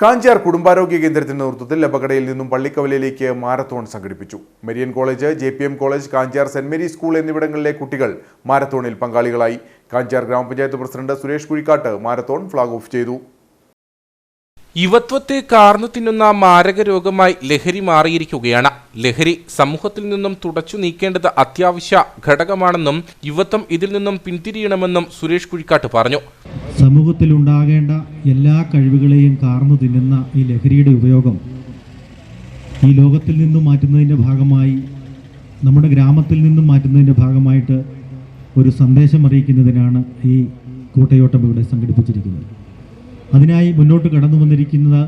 കാഞ്ചാർ കുടുംബാരോഗ്യ കേന്ദ്രത്തിന്റെ നേതൃത്വത്തിൽ ലബക്കടയിൽ നിന്നും പള്ളിക്കവലയിലേക്ക് മാരത്തോൺ സംഘടിപ്പിച്ചു. Marian college J P M college Kanjar saint Mary school എന്നിവിടങ്ങളിലെ കുട്ടികൾ മാരത്തോണിൽ പങ്കാളികളായി. കാഞ്ചാർ ഗ്രാമപഞ്ചായത്ത് president Suresh Kuzhikkattu marathon flag off ചെയ്തു. യുവത്വത്തെ കാർന്നു തിന്നുന്ന മാരക രോഗമായി ലഹരി മാറിയിരിക്കുകയാണ്. ലഹരി സമൂഹത്തിൽ നിന്നും തുടച്ചു നീക്കേണ്ടത് അത്യാവശ്യ ഘടകമാണെന്നും യുവത്വം ഇതിൽ നിന്നും പിന്തിരിയണമെന്നും സുരേഷ് കുഴിക്കാട്ട് പറഞ്ഞു. സമൂഹത്തിലുണ്ടാകേണ്ട എല്ലാ കഴിവുകളെയും കാർന്നു തിന്നുന്ന ഈ ലഹരിയുടെ ഉപയോഗം ഈ ലോകത്തിൽ നിന്നും മാറ്റുന്നതിന്റെ ഭാഗമായി നമ്മുടെ ഗ്രാമത്തിൽ നിന്നും മാറ്റുന്നതിന്റെ ഭാഗമായിട്ട് ഒരു സന്ദേശം അറിയിക്കുന്നതിനാണ് ഈ കൂട്ടയോട്ടം ഇവിടെ സംഘടിപ്പിച്ചിരിക്കുന്നത്. അതിനായി മുന്നോട്ട് കടന്നു വന്നിരിക്കുന്നത്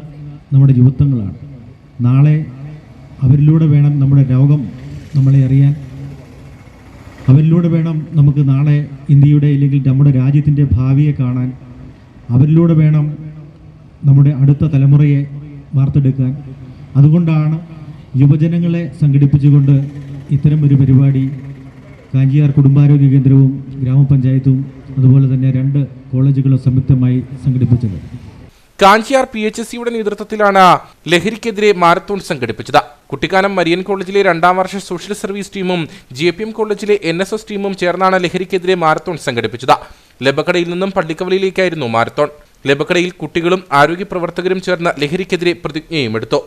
നമ്മുടെ യുവത്വങ്ങളാണ്. നാളെ അവരിലൂടെ വേണം നമ്മുടെ രോഗം നമ്മളെ അറിയാൻ. അവരിലൂടെ വേണം നമുക്ക് നാളെ ഇന്ത്യയുടെ അല്ലെങ്കിൽ നമ്മുടെ രാജ്യത്തിന്റെ ഭാവിയെ കാണാൻ. അവരിലൂടെ വേണം നമ്മുടെ അടുത്ത തലമുറയെ വാർത്തെടുക്കാൻ. അതുകൊണ്ടാണ് യുവജനങ്ങളെ സംഘടിപ്പിച്ചുകൊണ്ട് ഇത്തരം ഒരു പരിപാടി കാഞ്ചിയാർ കുടുംബാരോഗ്യ കേന്ദ്രവും ഗ്രാമപഞ്ചായത്തും അതുപോലെ തന്നെ രണ്ട് കോളേജുകളും സംയുക്തമായി സംഘടിപ്പിച്ചത്. കാഞ്ചിയാർ പി എച്ച് എസ് സിയുടെ നേതൃത്വത്തിലാണ് ലഹരിക്കെതിരെ മാരത്തോൺ സംഘടിപ്പിച്ചത്. കുട്ടിക്കാനം മരിയൻ കോളേജിലെ രണ്ടാം വർഷ സോഷ്യൽ സർവീസ് ടീമും ജി പി എം കോളേജിലെ എൻ എസ് എസ് ടീമും ചേർന്നാണ് ലഹരിക്കെതിരെ മാരത്തോൺ സംഘടിപ്പിച്ചത്. ലബക്കടയിൽ നിന്നും പള്ളിക്കവലയിലേക്കായിരുന്നു മാരത്തോൺ ലബക്കടയിൽ കുട്ടികളും ആരോഗ്യ പ്രവർത്തകരും ചേർന്ന് ലഹരിക്കെതിരെ പ്രതിജ്ഞയും എടുത്തു.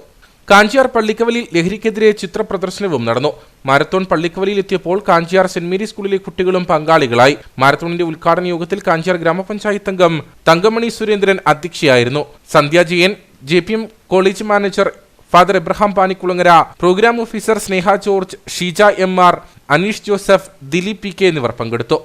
കാഞ്ചിയാർ പള്ളിക്കവലിൽ ലഹരിക്കെതിരെ ചിത്ര പ്രദർശനവും നടന്നു. മാരത്തോൺ പള്ളിക്കവലിയിൽ എത്തിയപ്പോൾ കാഞ്ചിയാർ സെന്റ് മേരി സ്കൂളിലെ കുട്ടികളും പങ്കാളികളായി. മാരത്തോണിന്റെ ഉദ്ഘാടന യോഗത്തിൽ കാഞ്ചിയാർ ഗ്രാമപഞ്ചായത്ത് അംഗം Thankamani Surendran അധ്യക്ഷയായിരുന്നു. Sandhya Jayan J M college manager father Abraham Panikkulangara programme officer Sneha George Sheeja M R Aneesh Joseph Dileep P K എന്നിവർ പങ്കെടുത്തു.